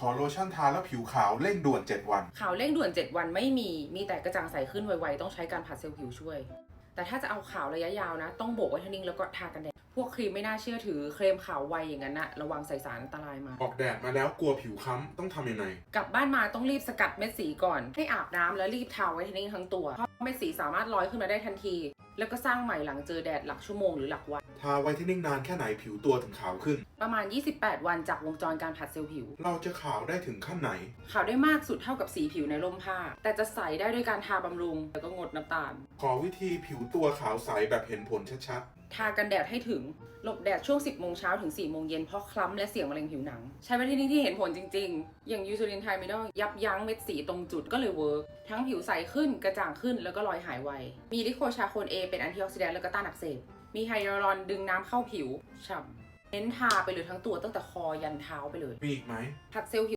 ขอโลชั่นทาแล้วผิวขาวเร่งด่วน 7 วัน ขาวเร่งด่วน 7 วันไม่มี มีแต่กระจ่างใสขึ้นไวๆ ต้องใช้การผัดเซลล์ผิวช่วย แต่ถ้าจะเอาขาวระยะยาวนะ ต้องโบกไวท์เทนนิ่งแล้วก็ทากันแดด พวกครีมไม่น่าเชื่อถือเคลมขาวไวอย่างนั้นนะระวังใส่สารอันตรายมา ออกแดดมาแล้วกลัวผิวค้ำต้องทำยังไง กลับบ้านมาต้องรีบสกัดเม็ดสีก่อน ให้อาบน้ำแล้วรีบทาไวท์เทนนิ่งทั้งตัวเพราะเม็ดสีสามารถลอยขึ้นมาได้ทันที แล้วก็สร้างใหม่หลังเจอแดดหลักชั่วโมงหรือหลักวันทาไวท์เทนนิ่งนานแค่ไหนผิวตัวถึงขาวขึ้น ประมาณ 28 วันจากวงจรการผัดเซลล์ผิว เราจะขาวได้ถึงขั้นไหน ขาวได้มากสุดเท่ากับสีผิวในร่มผ้า แต่จะใสได้ด้วยการทาบำรุงแล้วก็งดน้ำตาล ขอวิธีผิวตัวขาวใสแบบเห็นผลชัด ทากันแดดให้ถึง หลบแดดช่วง 10 โมงเช้าถึง 4 โมงเย็นเพราะคล้ำและเสี่ยงมะเร็งผิวหนัง ใช้วิธีนี้ที่เห็นผลจริงๆ อย่างยูซูลินไทมิดอลยับยั้งเม็ดสีตรงจุดก็เลยเวิร์กทั้งผิวใสขึ้นกระจ่างขึ้นแล้วก็รอยหายไว มีลิโคชาโคนเอเป็นแอนตี้ออกซิแดนต์แล้วก็ต้านอักเสบ มีไฮยาลูรอนดึงน้ำเข้าผิวฉ่ำเน้นทาไปเลยทั้งตัวตั้งแต่คอยันเท้าไปเลยๆมีอีกไหมผัดเซลล์ผิว